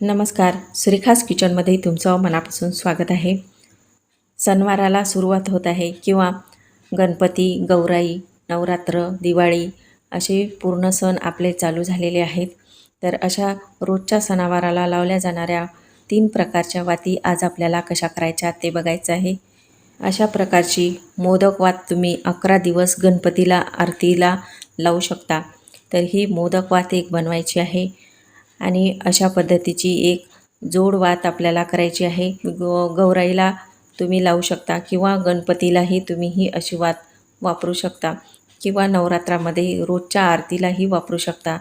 नमस्कार. सुरेखास किचनमध्ये तुमचं मनापासून स्वागत आहे. सणवाराला सुरुवात होत आहे किंवा गणपती गौराई नवरात्र दिवाळी असे पूर्ण सण आपले चालू झालेले आहेत. तर अशा रोजच्या सणावाराला लावल्या जाणाऱ्या तीन प्रकारच्या वाती आज आपल्याला कशा करायच्या ते बघायचं आहे. अशा प्रकारची मोदक वात तुम्ही अकरा दिवस गणपतीला आरतीला लावू शकता. तर ही मोदक वात एक बनवायची आहे. आणि अशा पद्धतीची एक जोड वात आपल्याला करायची आहे. ग गौराईला तुम्ही लावू शकता किंवा गणपतीलाही तुम्ही ही अशी वात वापरू शकता किंवा नवरात्रामध्ये रोजच्या आरतीलाही वापरू शकता.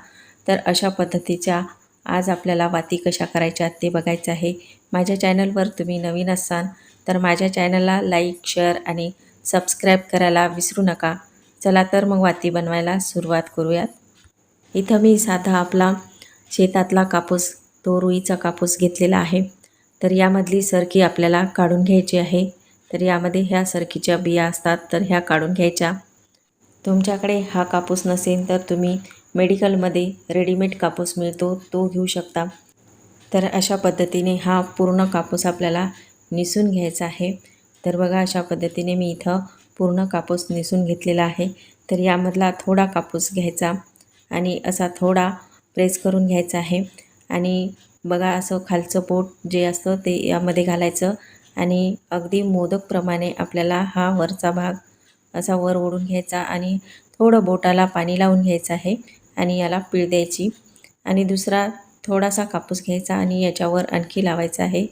तर अशा पद्धतीच्या आज आपल्याला वाती कशा करायच्या ते बघायचं आहे. माझ्या चॅनलवर तुम्ही नवीन असाल तर माझ्या चॅनलला लाईक शेअर आणि सबस्क्राईब करायला विसरू नका. चला तर मग वाती बनवायला सुरुवात करूयात. इथं मी साधा आपला शेतातला कापूस तो रुईचा कापूस घेतलेला आहे. तर यामधली सरकी आपल्याला काढून घ्यायची आहे. तर यामध्ये ह्या सरकीच्या बिया असतात तर ह्या काढून घ्यायच्या. तुमच्याकडे हा कापूस नसेल तर तुम्ही मेडिकलमध्ये रेडीमेड कापूस मिळतो तो घेऊ शकता. तर अशा पद्धतीने हा पूर्ण कापूस आपल्याला निसून घ्यायचा आहे. तर बघा अशा पद्धतीने मी इथं पूर्ण कापूस निसून घेतलेला आहे. तर यामधला थोडा कापूस घ्यायचा आणि असा थोडा प्रेस करून घ्यायचं आहे. आणि बघा असं खालचं पोट जे असतं ते यामध्ये घालायचं. आणि अगदी मोदकप्रमाणे आपल्याला हा वरचा भाग असा वर ओढून घ्यायचा आणि थोडं बोटाला पाणी लावून घ्यायचं आहे आणि याला पीळ द्यायची. आणि दुसरा थोडासा कापूस घ्यायचा आणि याच्यावर आणखी लावायचा आहे.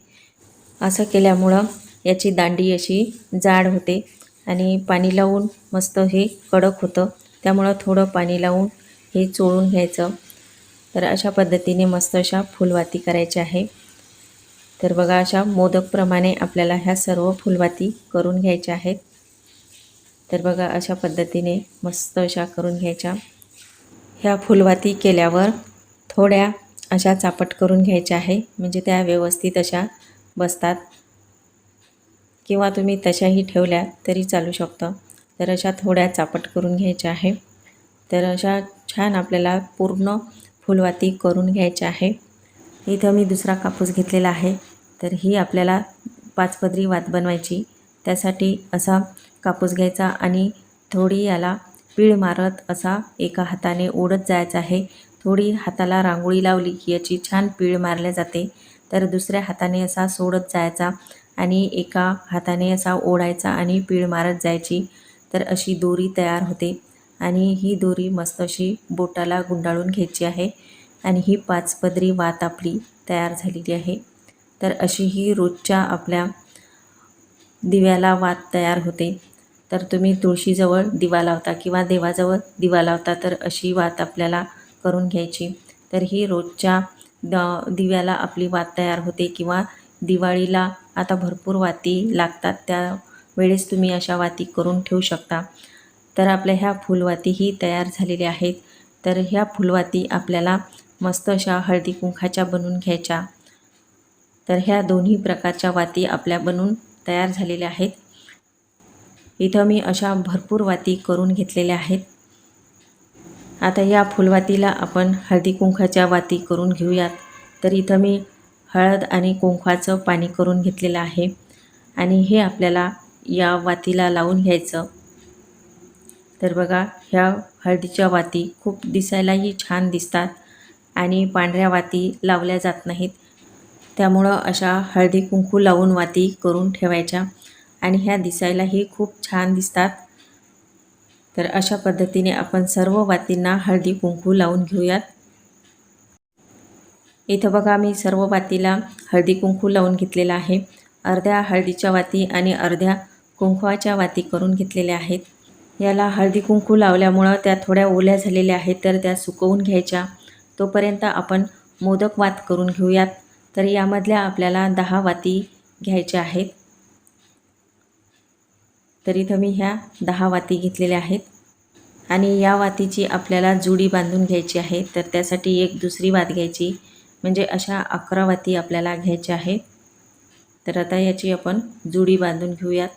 असं केल्यामुळं याची दांडी अशी जाड होते आणि पाणी लावून मस्त हे कडक होतं. त्यामुळं थोडं पाणी लावून हे चोळून घ्यायचं. तर अशा पद्धतीने मस्त अशा फुलवाती करायची आहे. तर बघा अशा मोदकप्रमाणे आपल्याला ह्या सर्व फुलवाती करून घ्यायच्या आहेत. तर बघा अशा पद्धतीने मस्त अशा करून घ्यायच्या. ह्या फुलवाती केल्यावर थोड्या अशा चापट करून घ्यायच्या आहे. म्हणजे त्या व्यवस्थित अशा बसतात. किंवा तुम्ही तशाही ठेवल्या तरी चालू शकतं. तर अशा थोड्या चापट करून घ्यायच्या आहे. तर अशा छान आपल्याला पूर्ण फुलवाती करून घ्यायची आहे. इथं मी दुसरा कापूस घेतलेला आहे. तर ही आपल्याला पाचपदरी वात बनवायची. त्यासाठी असा कापूस घ्यायचा आणि थोडी याला पीळ मारत असा एका हाताने ओढत जायचं आहे. थोडी हाताला रांगोळी लावली की याची छान पीळ मारल्या जाते. तर दुसऱ्या हाताने असा सोडत जायचा आणि एका हाताने असा ओढायचा आणि पीळ मारत जायची. तर अशी दोरी तयार होते. आणि ही दोरी मस्त अशी बोटाला गुंडाळून घ्यायची आहे. आणि ही पाचपदरी वात आपली तयार झालेली आहे. तर अशी ही रोजच्या आपल्या दिव्याला वात तयार होते. तर तुम्ही तुळशीजवळ दिवा लावता किंवा देवाजवळ दिवा लावता तर अशी वात आपल्याला करून घ्यायची. तर ही रोजच्या द दिव्याला आपली वात तयार होते किंवा दिवाळीला आता भरपूर वाती लागतात. त्या वेळेस तुम्ही अशा वाती करून ठेवू शकता. तर आपल्या ह्या फुलवातीही तयार झालेल्या आहेत. तर ह्या फुलवाती आपल्याला मस्त अशा हळदी कुंखाच्या बनवून घ्यायच्या. तर ह्या दोन्ही प्रकारच्या वाती आपल्या बनवून तयार झालेल्या आहेत. इथं मी अशा भरपूर वाती करून घेतलेल्या आहेत. आता या फुलवातीला आपण हळदी कुंखाच्या वाती करून घेऊयात. तर इथं मी हळद आणि कुंखाचं पाणी करून घेतलेलं आहे. आणि हे आपल्याला या वातीला लावून घ्यायचं. तर बघा ह्या हळदीच्या वाती खूप दिसायलाही छान दिसतात आणि पांढऱ्या वाती लावल्या जात नाहीत. त्यामुळं अशा हळदी कुंकू लावून वाती करून ठेवायच्या आणि ह्या दिसायलाही खूप छान दिसतात. तर अशा पद्धतीने आपण सर्व वातींना हळदी कुंकू लावून घेऊयात. इथं बघा मी सर्व वातीला हळदी कुंकू लावून घेतलेला आहे. अर्ध्या हळदीच्या वाती आणि अर्ध्या कुंकवाच्या वाती करून घेतलेल्या आहेत. याला हळदी कुंकू लावल्यामुळं त्या थोड्या ओल्या झालेल्या आहेत तर त्या सुकवून घ्यायच्या. तोपर्यंत आपण मोदक वात करून घेऊयात. तर यामधल्या आपल्याला दहा वाती घ्यायच्या आहेत. तर इथं मी ह्या दहा वाती घेतलेल्या आहेत. आणि या वातीची आपल्याला जुडी बांधून घ्यायची आहे तर त्यासाठी एक दुसरी वात घ्यायची. म्हणजे अशा अकरा वाती आपल्याला घ्यायच्या आहेत. तर आता याची आपण जुडी बांधून घेऊयात.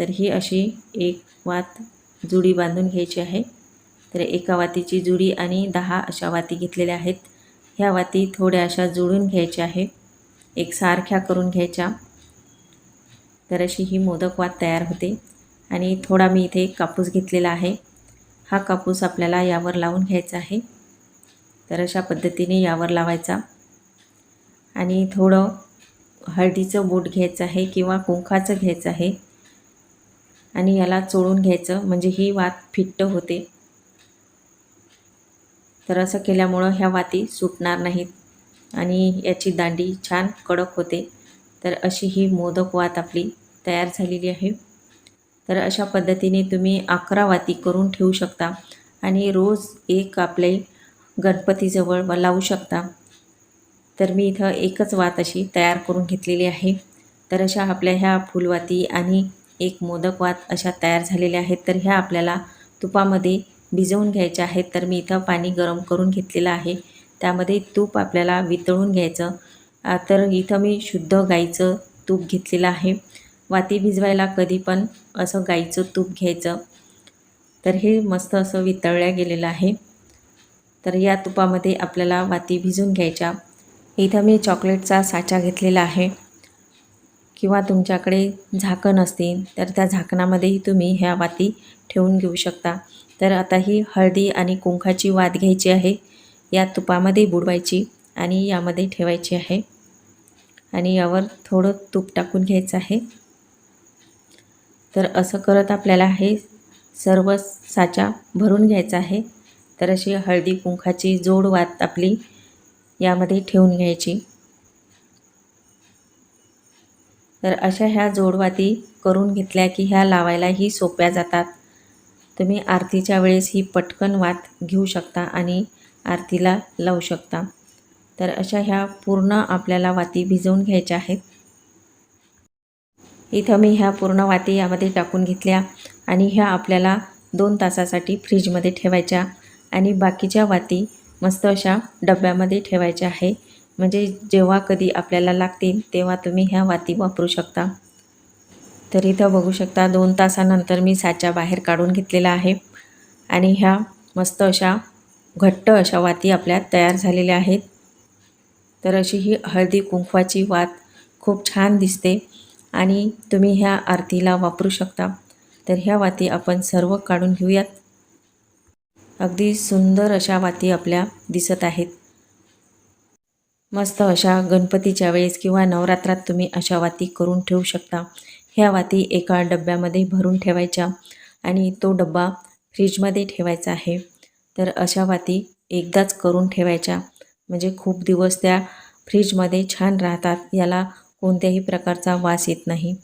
तर ही अशी एक वात जुडी बांधून घ्यायची आहे. तर एका वातीची जुडी आणि दहा अशा वाती घेतलेल्या आहेत. ह्या वाती थोड्या अशा जुळून घ्यायच्या आहे. एक सारख्या करून घ्यायच्या. तर अशी ही मोदक वात तयार होते. आणि थोडा मी इथे कापूस घेतलेला आहे. हा कापूस आपल्याला यावर लावून घ्यायचा आहे. तर अशा पद्धतीने यावर लावायचा. आणि थोडं हळदीचं बोट घ्यायचं आहे किंवा कुंखाचं घ्यायचं आहे. आणि याला चोळून घ्यायचं म्हणजे ही वात फिट्ट होते. तर असं केल्यामुळं ह्या वाती सुटणार नाहीत आणि याची दांडी छान कडक होते. तर अशी ही मोदक वात आपली तयार झालेली आहे. तर अशा पद्धतीने तुम्ही अकरा वाती करून ठेवू शकता आणि रोज एक आपले गणपतीजवळ लावू शकता. तर मी इथं एकच वात अशी तयार करून घेतलेली आहे. तर अशा आपल्या ह्या फुलवाती आणि एक मोदक वात अशा तयार झालेल्या आहेत. तर ह्या आपल्याला तुपामध्ये भिजवून घ्यायच्या आहेत. तर मी इथं पाणी गरम करून घेतलेलं आहे. त्यामध्ये तूप आपल्याला वितळून घ्यायचं. तर इथं मी शुद्ध गाईचं तूप घेतलेलं आहे. वाती भिजवायला कधी पण असं गाईचं तूप घ्यायचं. तर हे मस्त असं वितळल्या गेलेलं आहे. तर या तुपामध्ये आपल्याला वाती भिजून घ्यायच्या. इथं मी चॉकलेटचा साचा घेतलेला आहे. किंवा तुमच्याकडे झाकण असतील तर त्या झाकणामध्येही तुम्ही ह्या वाती ठेवून घेऊ शकता. तर आता ही हळदी आणि कुंखाची वात घ्यायची आहे. या तुपामध्ये बुडवायची आणि यामध्ये ठेवायची आहे. आणि यावर थोडं तूप टाकून घ्यायचं आहे. तर असं करत आपल्याला हे सर्व साचा भरून घ्यायचा आहे. तर अशी हळदी कुंखाची जोड वात आपली यामध्ये ठेवून घ्यायची. तर अशा ह्या जोडवाती करून घेतल्या की ह्या लावायलाही सोप्या जातात. तुम्ही आरतीच्या वेळेस ही पटकन वात घेऊ शकता आणि आरतीला लावू शकता. तर अशा ह्या पूर्ण आपल्याला वाती भिजवून घ्यायच्या आहेत. इथं मी ह्या पूर्ण वाती यामध्ये टाकून घेतल्या आणि ह्या आपल्याला दोन तासासाठी फ्रीजमध्ये ठेवायच्या आणि बाकीच्या वाती मस्त अशा डब्यामध्ये ठेवायच्या आहे. म्हणजे जेव्हा कधी आपल्याला लागतील तेव्हा तुम्ही ह्या वाती वापरू शकता. तर इथं बघू शकता दोन तासानंतर मी साच्या बाहेर काढून घेतलेला आहे. आणि ह्या मस्त अशा घट्ट अशा वाती आपल्या तयार झालेल्या आहेत. तर अशी ही हळदी कुंकवाची वात खूप छान दिसते. आणि तुम्ही ह्या आरतीला वापरू शकता. तर ह्या वाती आपण सर्व काढून घेऊयात. अगदी सुंदर अशा वाती आपल्या दिसत आहेत. मस्त अशा गणपतीच्या वेळेस किंवा नवरात्रात तुम्ही अशा वाती करून ठेवू शकता. ह्या वाती एका डब्यामध्ये भरून ठेवायच्या आणि तो डब्बा फ्रीजमध्ये ठेवायचा आहे. तर अशा वाती एकदाच करून ठेवायच्या. म्हणजे खूप दिवस त्या फ्रीजमध्ये छान राहतात. याला कोणत्याही प्रकारचा वास येत नाही.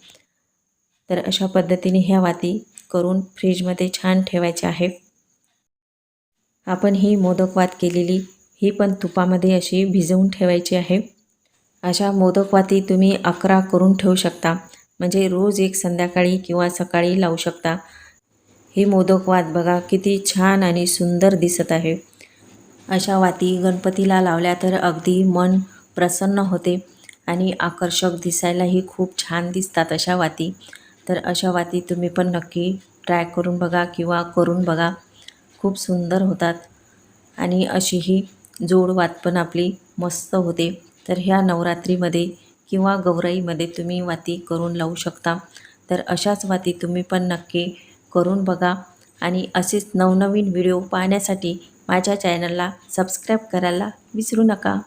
तर अशा पद्धतीने ह्या वाती करून फ्रीजमध्ये छान ठेवायच्या आहे आपण ही मोदक वात केलेली ही पण तुपामध्ये अशी भिजवून ठेवायची आहे. अशा मोदकवाती तुम्ही अकरा करून ठेवू शकता. म्हणजे रोज एक संध्याकाळी किंवा सकाळी लावू शकता. ही मोदकवात बघा किती छान आणि सुंदर दिसत आहे. अशा वाती गणपतीला लावल्या तर अगदी मन प्रसन्न होते आणि आकर्षक दिसायलाही खूप छान दिसतात अशा वाती. तर अशा वाती तुम्ही पण नक्की ट्राय करून बघा किंवा करून बघा. खूप सुंदर होतात. आणि अशी ही जोडवात पण आपली मस्त होते. तर ह्या नवरात्रीमध्ये किंवा गौराईमध्ये तुम्ही वाती करून लावू शकता. तर अशाच वाती तुम्ही पण नक्की करून बघा. आणि असेच नवनवीन व्हिडिओ पाहण्यासाठी माझ्या चॅनलला सबस्क्राईब करायला विसरू नका.